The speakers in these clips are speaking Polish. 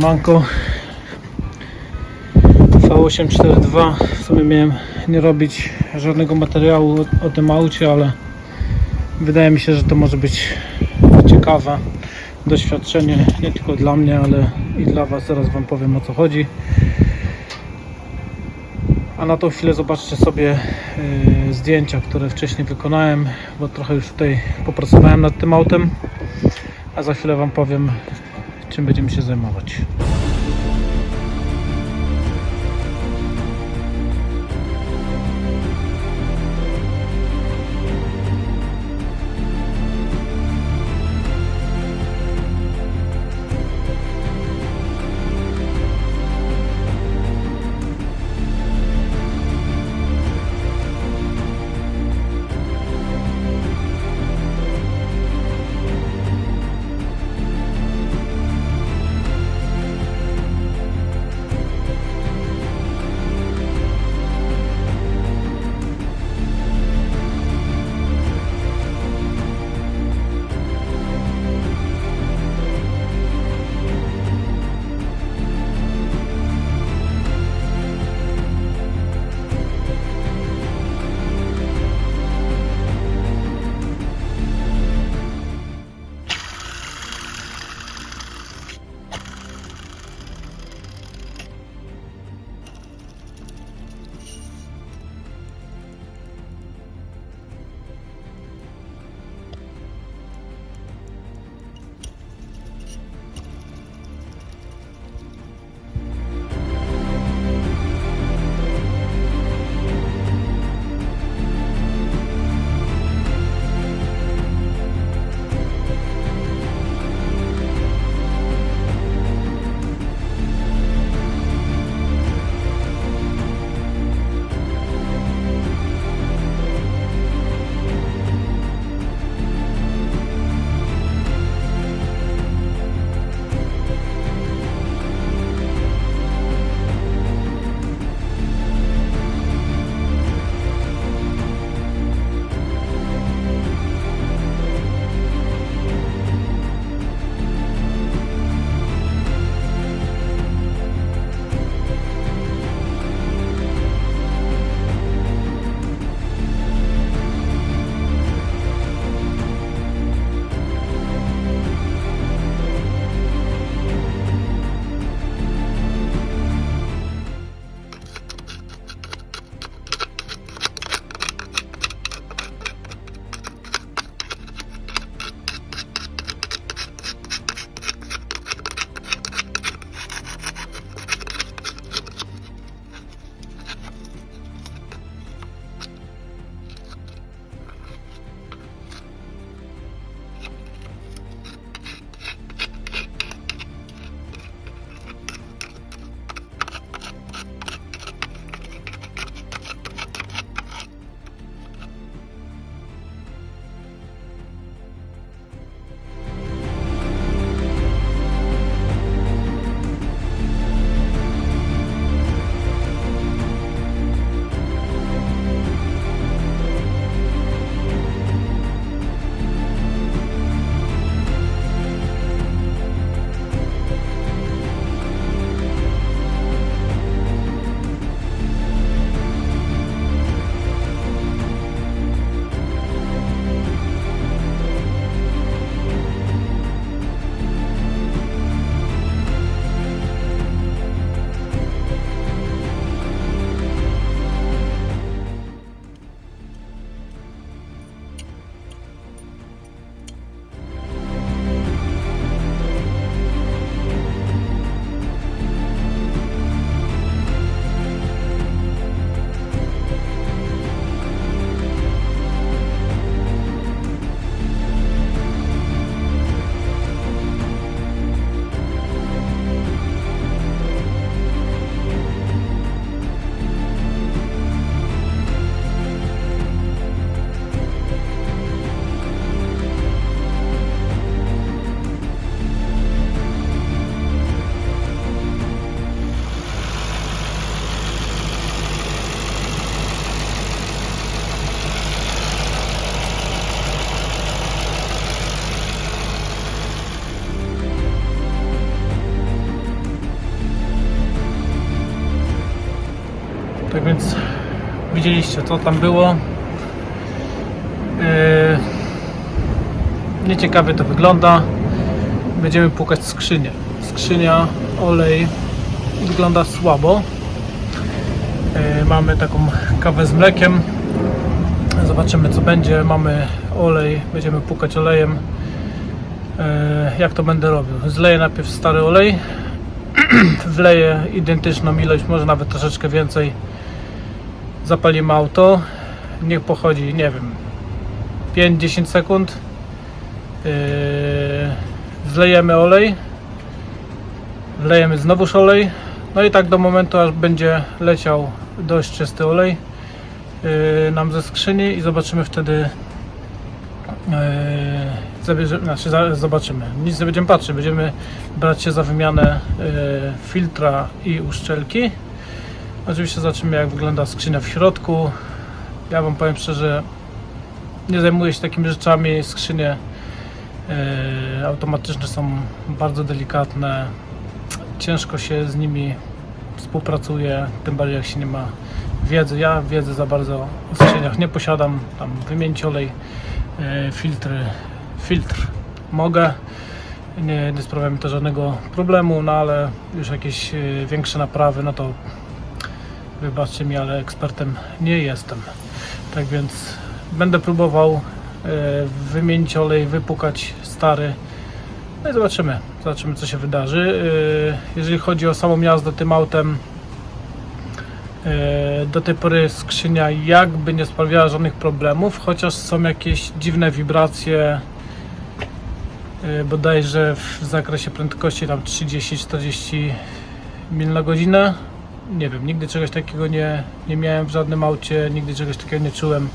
Siemanko V842 W sumie miałem nie robić żadnego materiału o, o tym aucie, ale wydaje mi się, że to może być ciekawe doświadczenie nie tylko dla mnie, ale i dla Was. Zaraz Wam powiem o co chodzi. A na tą chwilę zobaczcie sobie y, zdjęcia, które wcześniej wykonałem, bo trochę już tutaj popracowałem nad tym autem. A za chwilę Wam powiem, czym będziemy się zajmować. Widzieliście co tam było. Yy, nieciekawie to wygląda. Będziemy płukać skrzynię. Skrzynia, olej wygląda słabo. Yy, mamy taką kawę z mlekiem. Zobaczymy co będzie. Mamy olej, będziemy płukać olejem. Yy, jak to będę robił? Zleję najpierw stary olej. Wleję identyczną ilość, może nawet troszeczkę więcej. Zapalimy auto. Niech pochodzi, nie wiem, 5-10 sekund. Yy, zlejemy olej. Wlejemy znowuż olej. No i tak do momentu, aż będzie leciał dość czysty olej yy, nam ze skrzyni i zobaczymy wtedy. Yy, zabierze, znaczy zobaczymy. Nic nie będziemy patrzeć, będziemy brać się za wymianę yy, filtra i uszczelki. Oczywiście zobaczymy jak wygląda skrzynia w środku. Ja Wam powiem szczerze, nie zajmuję się takimi rzeczami. Skrzynie e, automatyczne są bardzo delikatne. Ciężko się z nimi współpracuje, tym bardziej jak się nie ma wiedzy. Ja wiedzy za bardzo o skrzyniach nie posiadam. Tam wymienić olej, e, filtry, filtr mogę. Nie, nie sprawia mi to żadnego problemu, no ale już jakieś e, większe naprawy, no to wybaczcie mi, ale ekspertem nie jestem. Tak więc będę próbował e, wymienić olej, wypukać stary. No i zobaczymy, zobaczymy co się wydarzy. E, jeżeli chodzi o samą jazdę tym autem, e, do tej pory skrzynia jakby nie sprawiała żadnych problemów, chociaż są jakieś dziwne wibracje bodajże w zakresie prędkości tam 30-40 mil na godzinę. Nie wiem, nigdy czegoś takiego nie, nie miałem w żadnym aucie, nigdy czegoś takiego nie czułem.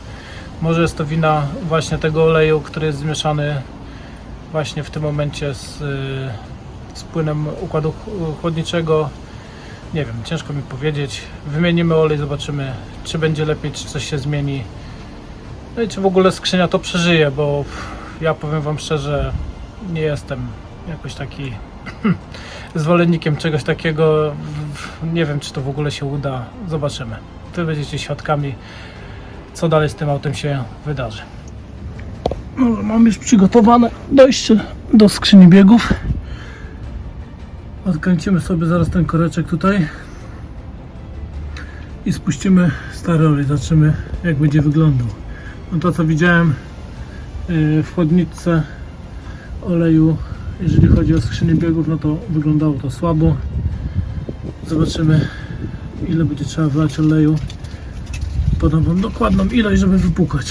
Może jest to wina właśnie tego oleju, który jest zmieszany właśnie w tym momencie z, y, z płynem układu ch- chłodniczego. Nie wiem, ciężko mi powiedzieć. Wymienimy olej, zobaczymy, czy będzie lepiej, czy coś się zmieni. No i czy w ogóle skrzynia to przeżyje, bo ja powiem Wam szczerze, nie jestem jakoś taki zwolennikiem czegoś takiego. Nie wiem, czy to w ogóle się uda. Zobaczymy. Wy będziecie świadkami, co dalej z tym autem się wydarzy. No, mam już przygotowane dojście do skrzyni biegów. Odkręcimy sobie zaraz ten koreczek tutaj i spuścimy stary olej. Zobaczymy, jak będzie wyglądał. No to, co widziałem yy, w chłodnicy oleju jeżeli chodzi o skrzynię biegów, no to wyglądało to słabo. Zobaczymy ile będzie trzeba wlać oleju. Podam Wam dokładną ilość, żeby wypukać.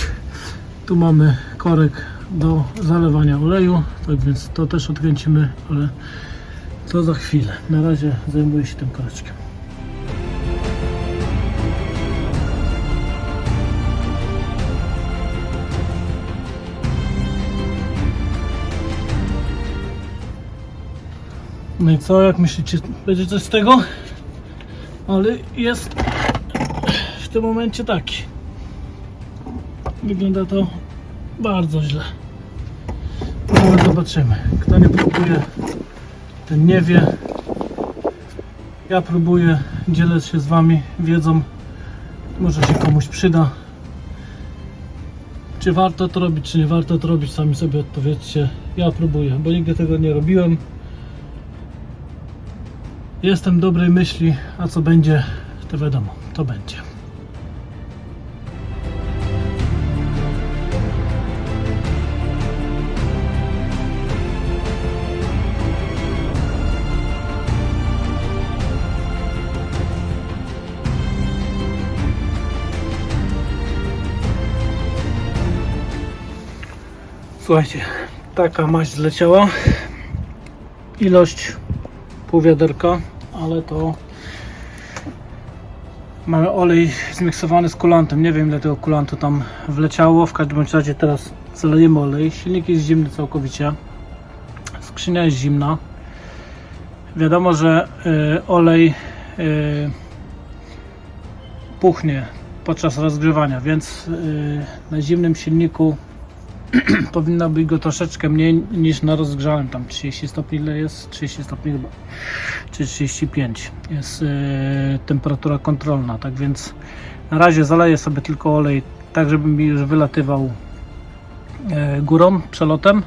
Tu mamy korek do zalewania oleju, tak więc to też odkręcimy, ale to za chwilę. Na razie zajmuję się tym koreczkiem. No i co, jak myślicie, będzie coś z tego? Ale jest w tym momencie taki. Wygląda to bardzo źle. No ale zobaczymy. Kto nie próbuje, ten nie wie. Ja próbuję, dzielę się z Wami wiedzą. Może się komuś przyda. Czy warto to robić, czy nie warto to robić, sami sobie odpowiedzcie. Ja próbuję, bo nigdy tego nie robiłem. Jestem dobrej myśli, a co będzie, to wiadomo, to będzie. Słuchajcie, taka maść zleciała. Ilość pół wiaderka, ale to mamy olej zmiksowany z kulantem. Nie wiem ile tego kulantu tam wleciało. W każdym razie teraz zalejemy olej. Silnik jest zimny całkowicie. Skrzynia jest zimna. Wiadomo, że y, olej y, puchnie podczas rozgrzewania, więc y, na zimnym silniku powinno być go troszeczkę mniej niż na rozgrzanym. Tam 30 stopni ile jest? 30 stopni chyba. Czy 35 jest e, temperatura kontrolna. Tak więc na razie zaleję sobie tylko olej tak, żeby mi już wylatywał e, górą, przelotem.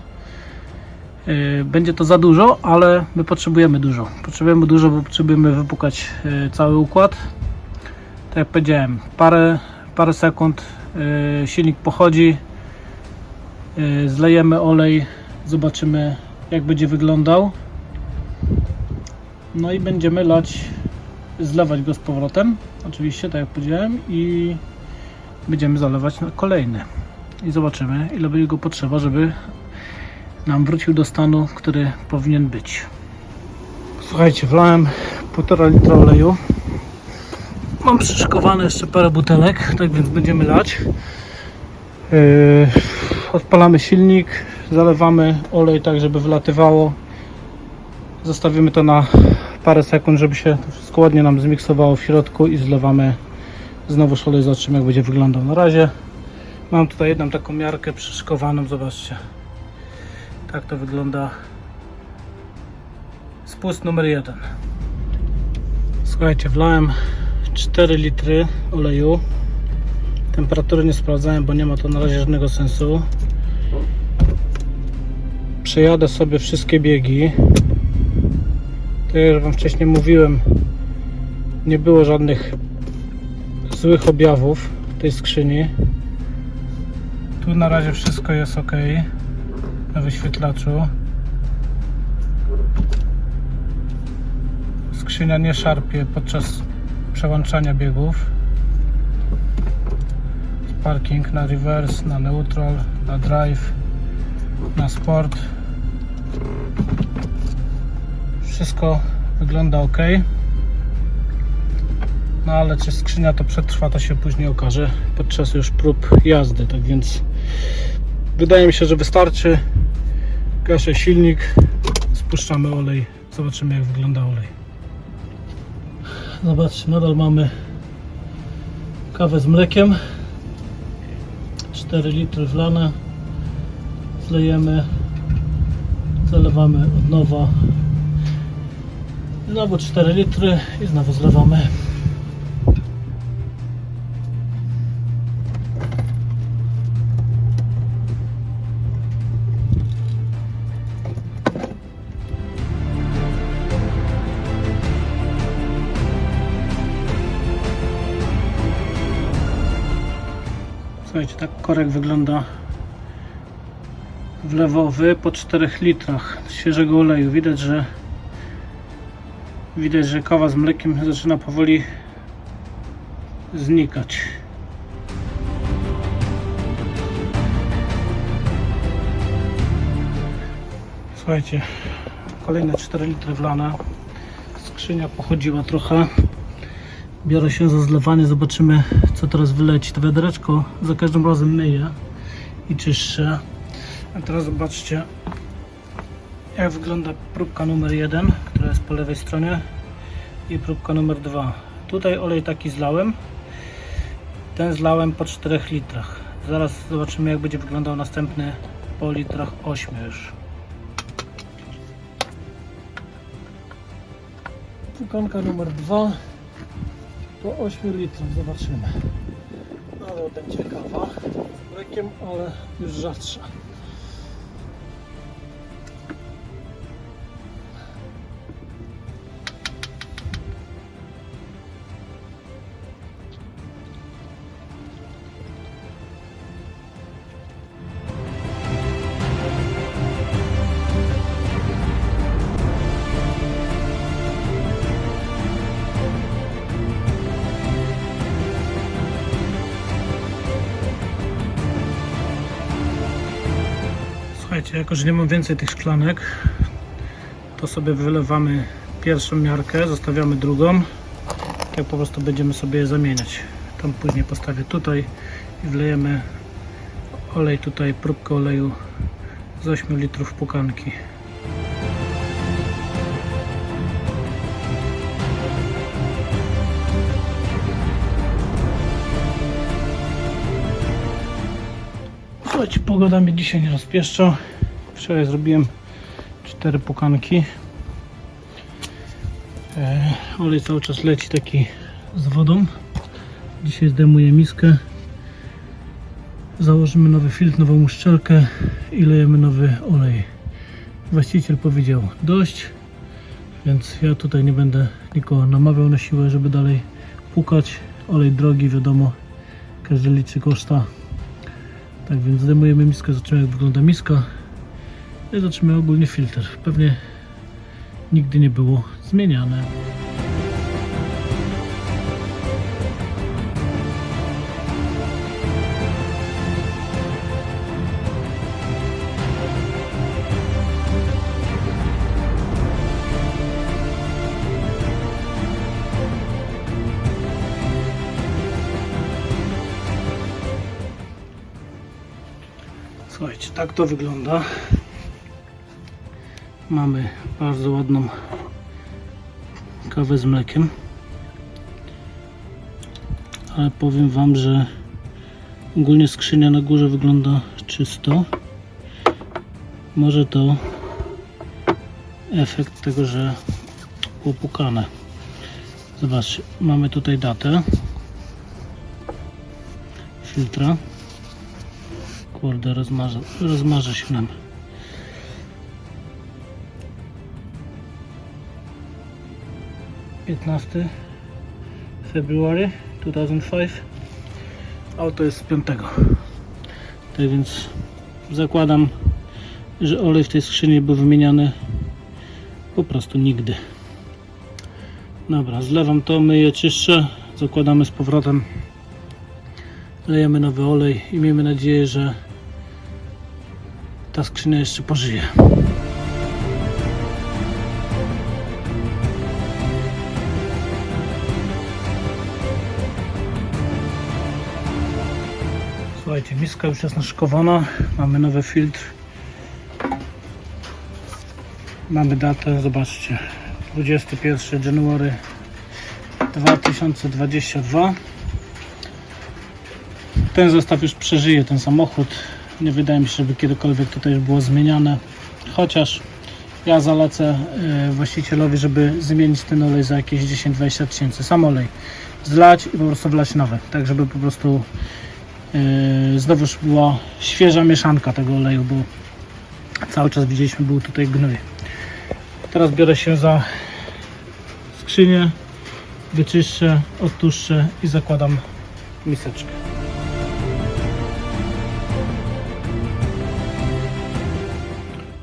E, Będzie to za dużo, ale my potrzebujemy dużo. Potrzebujemy dużo, bo potrzebujemy wypukać e, cały układ. Tak jak powiedziałem, parę, parę sekund e, silnik pochodzi, zlejemy olej, zobaczymy jak będzie wyglądał. No i będziemy lać, zlewać go z powrotem, oczywiście, tak jak powiedziałem, i będziemy zalewać na kolejny. I zobaczymy, ile będzie go potrzeba, żeby nam wrócił do stanu, który powinien być. Słuchajcie, wlałem 1,5 litra oleju. Mam przyszykowane jeszcze parę butelek, tak więc będziemy lać. Yy, odpalamy silnik, zalewamy olej tak, żeby wylatywało. Zostawimy to na parę sekund, żeby się to wszystko ładnie nam zmiksowało w środku i zlewamy znowu olej, zobaczymy jak będzie wyglądał. Na razie mam tutaj jedną taką miarkę przyszykowaną, zobaczcie. Tak to wygląda spust numer jeden. Słuchajcie, wlałem 4 litry oleju. Temperatury nie sprawdzałem, bo nie ma to na razie żadnego sensu. Przejadę sobie wszystkie biegi. Tak jak Wam wcześniej mówiłem, nie było żadnych złych objawów w tej skrzyni. Tu na razie wszystko jest ok na wyświetlaczu. Skrzynia nie szarpie podczas przełączania biegów. Parking na reverse, na neutral, na drive, na sport. Wszystko wygląda ok. No ale czy skrzynia to przetrwa, to się później okaże podczas już prób jazdy. Tak więc wydaje mi się, że wystarczy. Gaszę silnik, spuszczamy olej, zobaczymy jak wygląda olej. Zobaczcie, nadal mamy kawę z mlekiem. 4 litry wlane. Zlejemy, zalewamy od nowa. Znowu 4 litry i znowu zlewamy. Tak korek wygląda wlewowy po 4 litrach świeżego oleju. Widać, że widać, że kawa z mlekiem zaczyna powoli znikać. Słuchajcie, kolejne 4 litry wlane. Skrzynia pochodziła trochę. Biorę się za zlewanie, zobaczymy co teraz wyleci. To wiadereczko za każdym razem myję i czyszczę. A teraz zobaczcie jak wygląda próbka numer 1, która jest po lewej stronie i próbka numer 2. Tutaj olej taki zlałem. Ten zlałem po 4 litrach. Zaraz zobaczymy jak będzie wyglądał następny po litrach 8 już. Pukanka numer 2 po 8 litrach zobaczymy. Ale będzie kawa z mlekiem, ale już rzadsza. Słuchajcie, jako że nie mam więcej tych szklanek, to sobie wylewamy pierwszą miarkę, zostawiamy drugą. Tak po prostu będziemy sobie je zamieniać. Tam później postawię tutaj i wlejemy olej tutaj, próbkę oleju z 8 litrów pukanki. Słuchajcie, pogoda mnie dzisiaj nie rozpieszcza. Wczoraj zrobiłem cztery pukanki. E, olej cały czas leci taki z wodą. Dzisiaj zdejmuję miskę. Założymy nowy filtr, nową uszczelkę i lejemy nowy olej. Właściciel powiedział dość, więc ja tutaj nie będę nikogo namawiał na siłę, żeby dalej pukać. Olej drogi, wiadomo, każdy liczy koszta. Tak więc zdejmujemy miskę, zobaczymy jak wygląda miska i zobaczymy ogólnie filtr. Pewnie nigdy nie było zmieniane. Słuchajcie, tak to wygląda. Mamy bardzo ładną kawę z mlekiem. Ale powiem Wam, że ogólnie skrzynia na górze wygląda czysto. Może to efekt tego, że było pukane. Zobaczcie, mamy tutaj datę filtra. Kurde, rozmarza, rozmarza się nam. Piętnasty February 2005 Auto jest z 5 Tak więc zakładam, że olej w tej skrzyni był wymieniany po prostu nigdy. Dobra, zlewam to, myję, czyszczę, zakładamy z powrotem lejemy nowy olej i miejmy nadzieję, że ta skrzynia jeszcze pożyje. Słuchajcie, miska już jest naszykowana, mamy nowy filtr. Mamy datę, zobaczcie, 21 January 2022 ten zestaw już przeżyje ten samochód. Nie wydaje mi się, żeby kiedykolwiek tutaj już było zmieniane. Chociaż ja zalecę e, właścicielowi, żeby zmienić ten olej za jakieś 10-20 tysięcy. Sam olej zlać i po prostu wlać nowy. Tak, żeby po prostu znowuż była świeża mieszanka tego oleju, bo cały czas widzieliśmy, był tutaj gnój. Teraz biorę się za skrzynię, wyczyszczę, odtuszczę i zakładam miseczkę.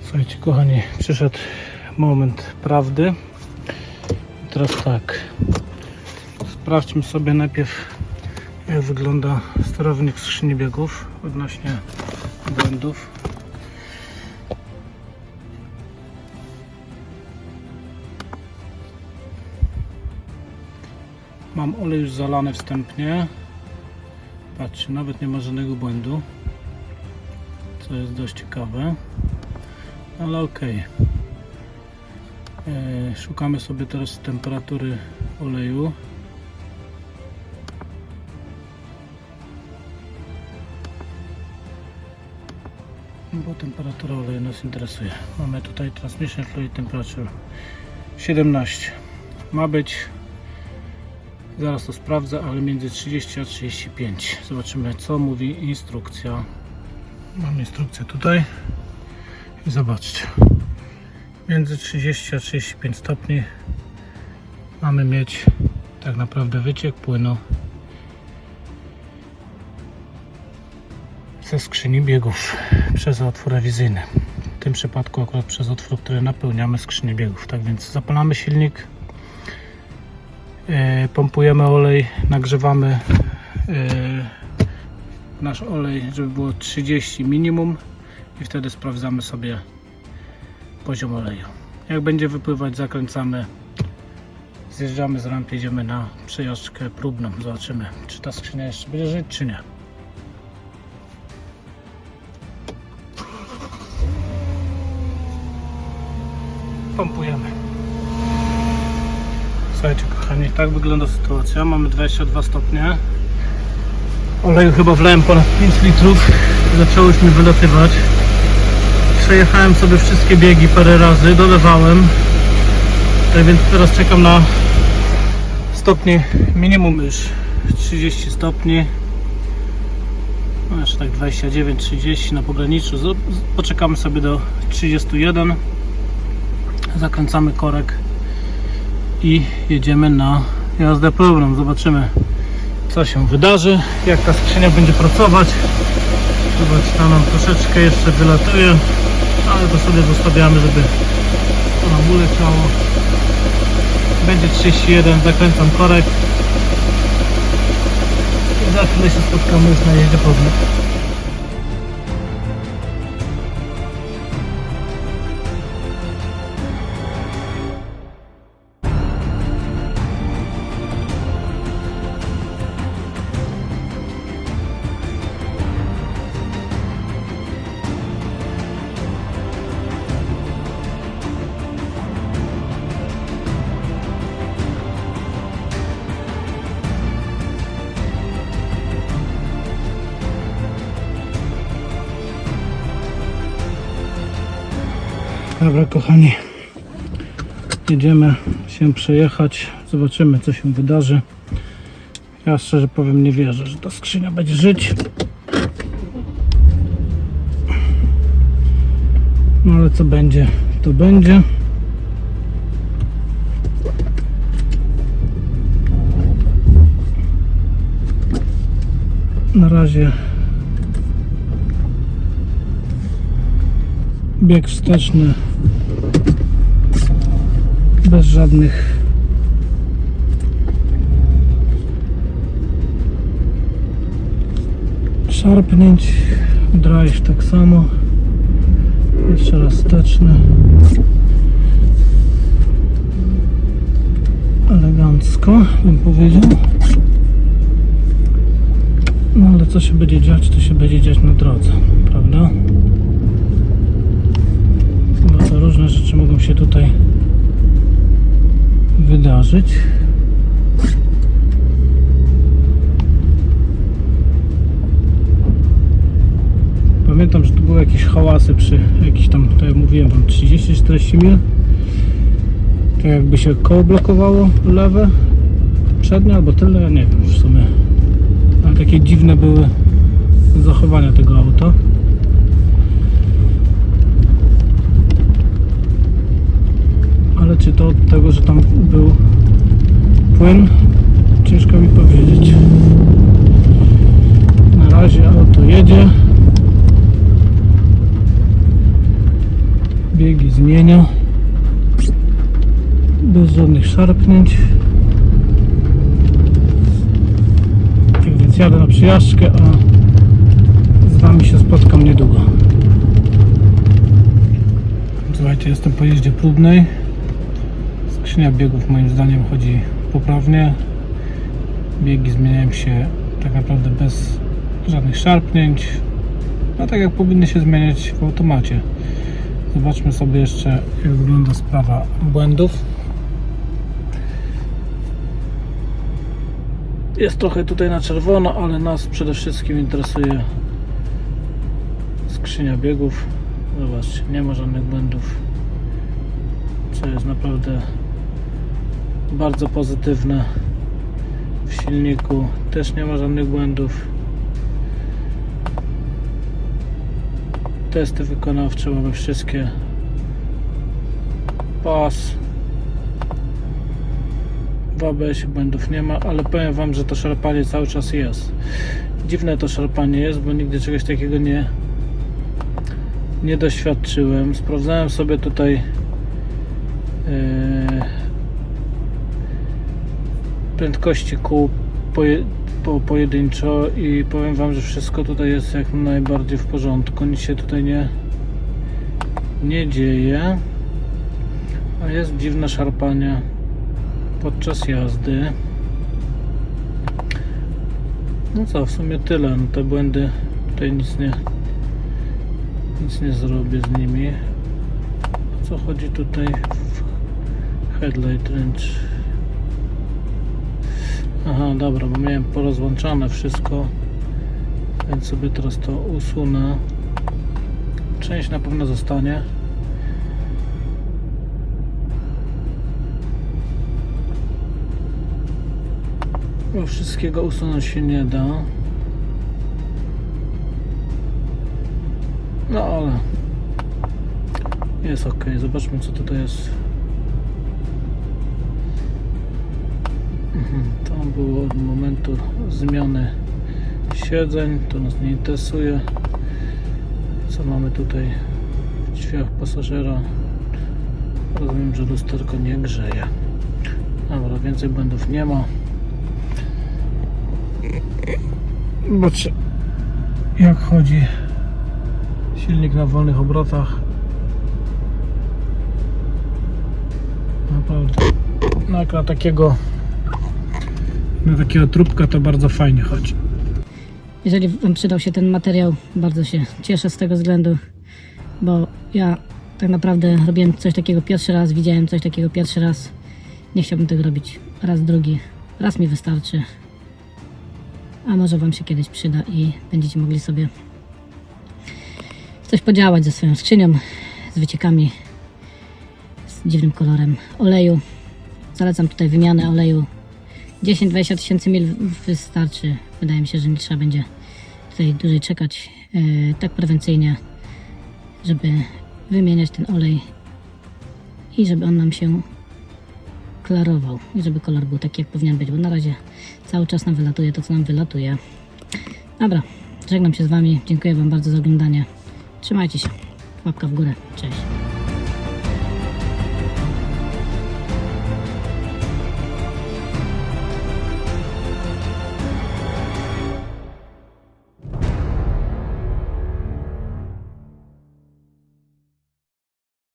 Słuchajcie, kochani, przyszedł moment prawdy. Teraz tak. Sprawdźmy sobie najpierw, jak wygląda sterownik skrzyni biegów odnośnie błędów. Mam olej już zalany wstępnie. Patrzcie, nawet nie ma żadnego błędu. Co jest dość ciekawe ale okej. E, Szukamy sobie teraz temperatury oleju. Bo temperatura oleju nas interesuje. Mamy tutaj Transmission Fluid Temperature 17. Ma być, zaraz to sprawdzę, ale między 30 a 35. Zobaczymy co mówi instrukcja. Mam instrukcję tutaj. I zobaczcie. Między 30 a 35 stopni mamy mieć tak naprawdę wyciek płynu ze skrzyni biegów przez otwór rewizyjny. W tym przypadku akurat przez otwór, który napełniamy skrzynię biegów. Tak więc zapalamy silnik, yy, pompujemy olej, nagrzewamy yy, nasz olej, żeby było 30 minimum i wtedy sprawdzamy sobie poziom oleju. Jak będzie wypływać, zakręcamy, zjeżdżamy z rampy, idziemy na przejażdżkę próbną. Zobaczymy, czy ta skrzynia jeszcze będzie żyć, czy nie. Pompujemy. Słuchajcie kochani, tak wygląda sytuacja. Mamy 22 stopnie. Oleju chyba wlałem ponad 5 litrów. zaczęło już mi wylatywać. Przejechałem sobie wszystkie biegi parę razy, dolewałem. Tak więc teraz czekam na stopnie minimum już 30 stopni. No jeszcze tak 29-30 na pograniczu. Poczekamy sobie do 31. Zakręcamy korek i jedziemy na jazdę próbną. Zobaczymy co się wydarzy, jak ta skrzynia będzie pracować. Zobacz, tam nam troszeczkę jeszcze wylatuje, ale to sobie zostawiamy, żeby to nam uleciało. Będzie 31, zakręcam korek i za chwilę się spotkamy już na jeździe próbnej. Dobra kochani, jedziemy się przejechać, zobaczymy co się wydarzy. Ja szczerze powiem nie wierzę, że ta skrzynia będzie żyć. No ale co będzie, to będzie. Na razie bieg wsteczny bez żadnych szarpnięć drive tak samo jeszcze raz wsteczny elegancko bym powiedział. No ale co się będzie dziać to się będzie dziać na drodze prawda? Bo różne rzeczy mogą się tutaj wydarzyć. Pamiętam, że tu były jakieś hałasy przy jakiś tam, tak jak mówiłem wam, 30-40 mil. Jakby się koło blokowało lewe, przednie albo tyle, ja nie wiem w sumie. Ale takie dziwne były zachowania tego auta. Ale czy to od tego, że tam był płyn? Ciężko mi powiedzieć. Na razie auto jedzie. Biegi zmienia. Bez żadnych szarpnięć. Tak więc jadę na przyjażdżkę, a z Wami się spotkam niedługo. Słuchajcie, jestem po jeździe próbnej. Skrzynia biegów moim zdaniem chodzi poprawnie. Biegi zmieniają się tak naprawdę bez żadnych szarpnięć. No tak jak powinny się zmieniać w automacie. Zobaczmy sobie jeszcze jak wygląda sprawa błędów. Jest trochę tutaj na czerwono, ale nas przede wszystkim interesuje skrzynia biegów. Zobaczcie, nie ma żadnych błędów. Co jest naprawdę bardzo pozytywne. W silniku też nie ma żadnych błędów. Testy wykonawcze mamy wszystkie. Pas. W ABS błędów nie ma, ale powiem Wam, że to szarpanie cały czas jest. Dziwne to szarpanie jest, bo nigdy czegoś takiego nie, nie doświadczyłem. Sprawdzałem sobie tutaj yy, prędkości kół poje, po, pojedynczo i powiem Wam, że wszystko tutaj jest jak najbardziej w porządku. Nic się tutaj nie, nie dzieje. A jest dziwne szarpanie podczas jazdy. No co, w sumie tyle. No te błędy tutaj nic nie nic nie zrobię z nimi. O co chodzi tutaj w headlight range? Aha, dobra, bo miałem porozłączane wszystko. Więc sobie teraz to usunę. Część na pewno zostanie. Bo wszystkiego usunąć się nie da. No ale jest ok. Zobaczmy co tutaj jest. Było od momentu zmiany siedzeń. To nas nie interesuje. Co mamy tutaj w drzwiach pasażera? Rozumiem, że lusterko nie grzeje. Dobra, więcej błędów nie ma. Zobaczcie, jak chodzi silnik na wolnych obrotach. Naprawdę. No na takiego na takiego trupka to bardzo fajnie chodzi. Jeżeli Wam przydał się ten materiał, bardzo się cieszę z tego względu, bo ja tak naprawdę robiłem coś takiego pierwszy raz, widziałem coś takiego pierwszy raz. Nie chciałbym tego robić raz drugi. Raz mi wystarczy. A może Wam się kiedyś przyda i będziecie mogli sobie coś podziałać ze swoją skrzynią, z wyciekami, z dziwnym kolorem oleju. Zalecam tutaj wymianę oleju 10-20 tysięcy mil wystarczy. Wydaje mi się, że nie trzeba będzie tutaj dłużej czekać. e, tak prewencyjnie, żeby wymieniać ten olej i żeby on nam się klarował i żeby kolor był taki, jak powinien być, bo na razie cały czas nam wylatuje to, co nam wylatuje. Dobra, żegnam się z Wami. Dziękuję Wam bardzo za oglądanie. Trzymajcie się. Łapka w górę. Cześć.